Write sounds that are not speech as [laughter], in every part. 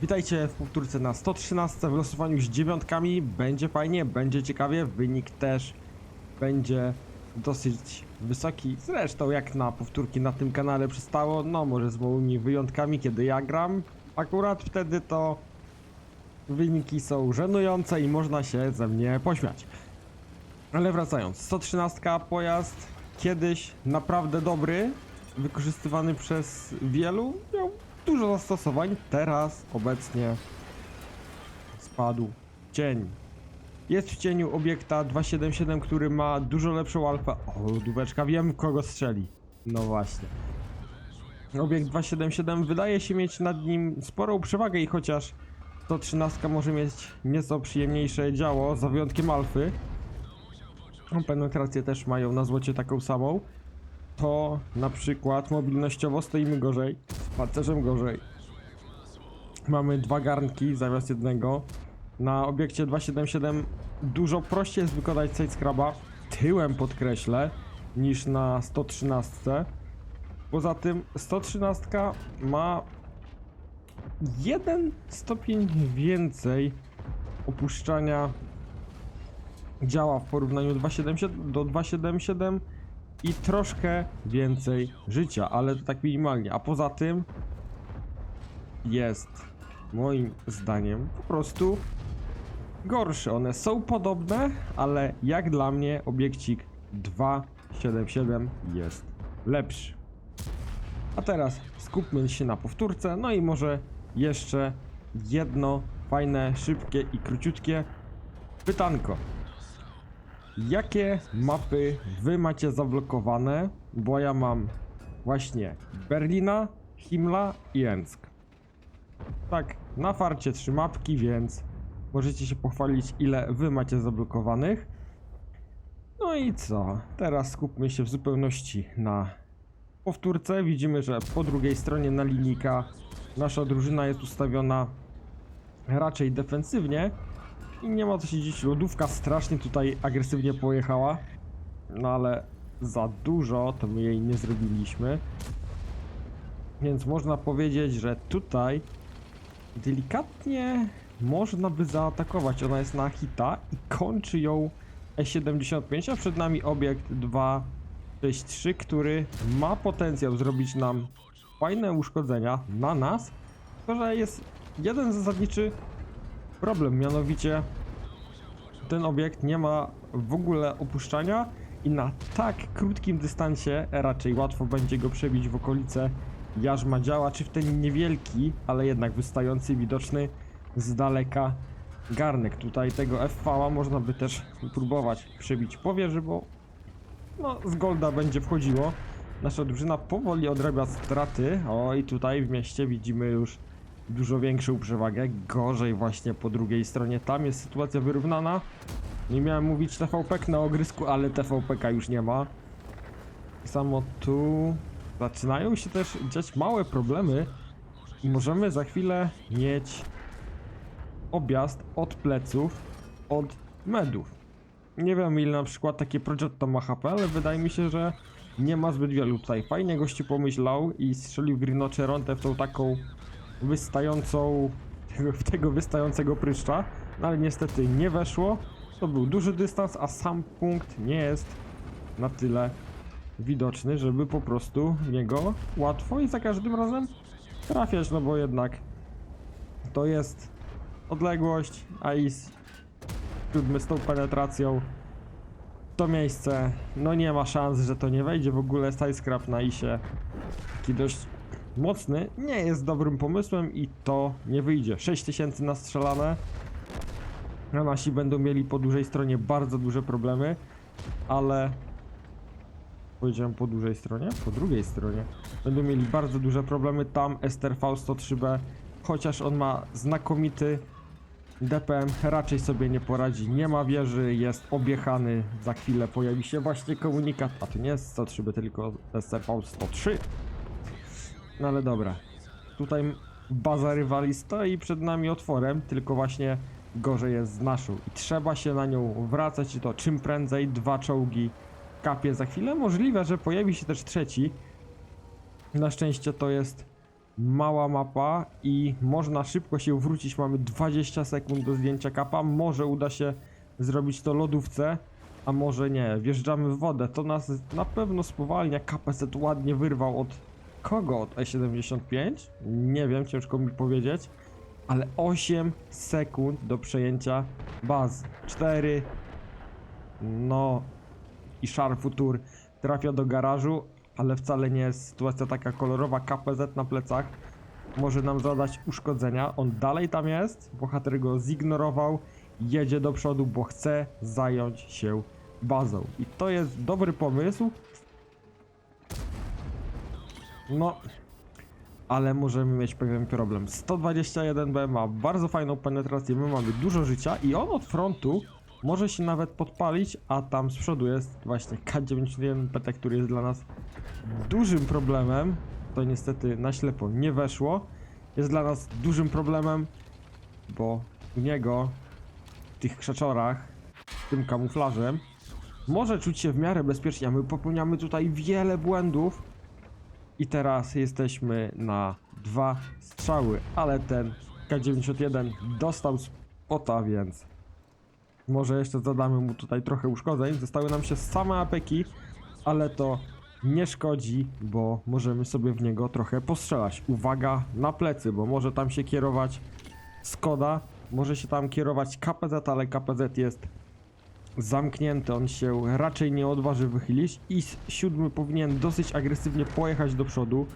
Witajcie w powtórce na 113 w losowaniu z dziewiątkami. Będzie fajnie, będzie ciekawie, wynik też będzie dosyć wysoki. Zresztą jak na powtórki na tym kanale przystało, no może z małymi wyjątkami, kiedy ja gram. Akurat wtedy to wyniki są żenujące i można się ze mnie pośmiać. Ale wracając, 113 pojazd kiedyś naprawdę dobry, wykorzystywany przez wielu, miał dużo zastosowań, teraz obecnie spadł cień. Jest w cieniu obiekta 277, który ma dużo lepszą alfę. O, dubeczka, wiem kogo strzeli. No właśnie. Obiekt 277 wydaje się mieć nad nim sporą przewagę i chociaż 113 może mieć nieco przyjemniejsze działo, za wyjątkiem alfy, no, penetrację też mają na złocie taką samą, to na przykład mobilnościowo stoimy gorzej, z pancerzem gorzej. Mamy dwa garnki zamiast jednego. Na obiekcie 277 dużo prościej jest wykonać sidescraba, tyłem podkreślę, niż na 113. Poza tym 113 ma jeden stopień więcej opuszczania działa w porównaniu 277 do 277 i troszkę więcej życia, ale to tak minimalnie. A poza tym jest moim zdaniem po prostu gorsze. One są podobne, ale jak dla mnie obiekcik 277 jest lepszy. A teraz skupmy się na powtórce, no i może jeszcze jedno fajne, szybkie i króciutkie pytanko. Jakie mapy wy macie zablokowane? Bo ja mam właśnie Berlina, Himla i Ensk. Tak, na farcie trzy mapki, więc możecie się pochwalić ile wy macie zablokowanych. No i co? Teraz skupmy się w zupełności na powtórce. Widzimy, że po drugiej stronie na linijka nasza drużyna jest ustawiona raczej defensywnie. I nie ma co się dziś. Lodówka strasznie tutaj agresywnie pojechała. No ale za dużo to my jej nie zrobiliśmy. Więc można powiedzieć, że tutaj delikatnie można by zaatakować. Ona jest na hita i kończy ją E75, a przed nami obiekt 263, który ma potencjał zrobić nam fajne uszkodzenia na nas. To, że jest jeden zasadniczy problem, mianowicie ten obiekt nie ma w ogóle opuszczania i na tak krótkim dystansie raczej łatwo będzie go przebić w okolice jarzma działa, czy w ten niewielki, ale jednak wystający, widoczny z daleka garnek. Tutaj tego FV można by też próbować przebić po wieży, bo no, z Golda będzie wchodziło. Nasza drużyna powoli odrabia straty. O, i tutaj w mieście widzimy już dużo większą przewagę. Gorzej właśnie po drugiej stronie. Tam jest sytuacja wyrównana. Nie miałem mówić TVP na ogrysku, ale TVP już nie ma. Samo tu zaczynają się też dziać małe problemy. I możemy za chwilę mieć objazd od pleców, od medów. Nie wiem ile na przykład takie Progetto ma HP, ale wydaje mi się, że nie ma zbyt wielu tutaj. Fajnie gościu pomyślał i strzelił Grinocerontę w tą taką wystającą, tego, [laughs] tego wystającego pryszcza, no ale niestety nie weszło. To był duży dystans, a sam punkt nie jest na tyle widoczny, żeby po prostu w niego łatwo i za każdym razem trafiać, no bo jednak to jest odległość, a i s- siódmy z tą penetracją to miejsce, no nie ma szans, że to nie wejdzie. W ogóle Skyscrap na isie taki dość mocny nie jest dobrym pomysłem i to nie wyjdzie. 6000 nastrzelane. A nasi będą mieli po dużej stronie bardzo duże problemy, ale powiedziałem po dużej stronie? Po drugiej stronie. Będą mieli bardzo duże problemy. Tam STRV 103B, chociaż on ma znakomity DPM, raczej sobie nie poradzi. Nie ma wieży, jest objechany. Za chwilę pojawi się właśnie komunikat. A to nie jest 103B, tylko STRV 103. No ale dobra. Tutaj baza rywali stoi przed nami otworem, tylko właśnie gorzej jest z naszą. I trzeba się na nią wracać i to czym prędzej. Dwa czołgi kapie za chwilę. Możliwe, że pojawi się też trzeci. Na szczęście to jest mała mapa i można szybko się wrócić. Mamy 20 sekund do zdjęcia kapa. Może uda się zrobić to lodówce, a może nie. Wjeżdżamy w wodę. To nas na pewno spowalnia. KPZ ładnie wyrwał od kogo? Od E75? Nie wiem, ciężko mi powiedzieć. Ale 8 sekund do przejęcia bazy. 4. No i Sharfutur trafia do garażu, ale wcale nie jest sytuacja taka kolorowa. KPZ na plecach może nam zadać uszkodzenia. On dalej tam jest, bohater go zignorował, jedzie do przodu, bo chce zająć się bazą. I to jest dobry pomysł. No, ale możemy mieć pewien problem. 121B ma bardzo fajną penetrację, my mamy dużo życia i on od frontu może się nawet podpalić, a tam z przodu jest właśnie K91PT, który jest dla nas dużym problemem. To niestety na ślepo nie weszło. Jest dla nas dużym problemem, bo u niego w tych krzaczorach, tym kamuflażem, może czuć się w miarę bezpiecznie, a my popełniamy tutaj wiele błędów. I teraz jesteśmy na dwa strzały, ale ten K91 dostał spota, więc może jeszcze zadamy mu tutaj trochę uszkodzeń. Zostały nam się same apeki, ale to nie szkodzi, bo możemy sobie w niego trochę postrzelać. Uwaga na plecy, bo może tam się kierować Skoda, może się tam kierować KPZ, ale KPZ jest zamknięty, on się raczej nie odważy wychylić i siódmy powinien dosyć agresywnie pojechać do przodu.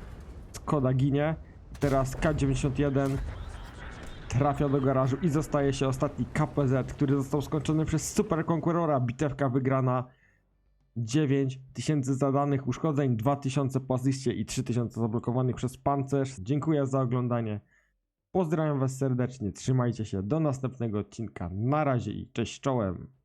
Skoda ginie, teraz K91 trafia do garażu i zostaje się ostatni KPZ, który został skończony przez Super Conquerora. Bitewka wygrana 9000 zadanych uszkodzeń, 2000 po asyście i 3000 zablokowanych przez pancerz. Dziękuję za oglądanie. Pozdrawiam Was serdecznie, trzymajcie się, do następnego odcinka. Na razie i cześć czołem.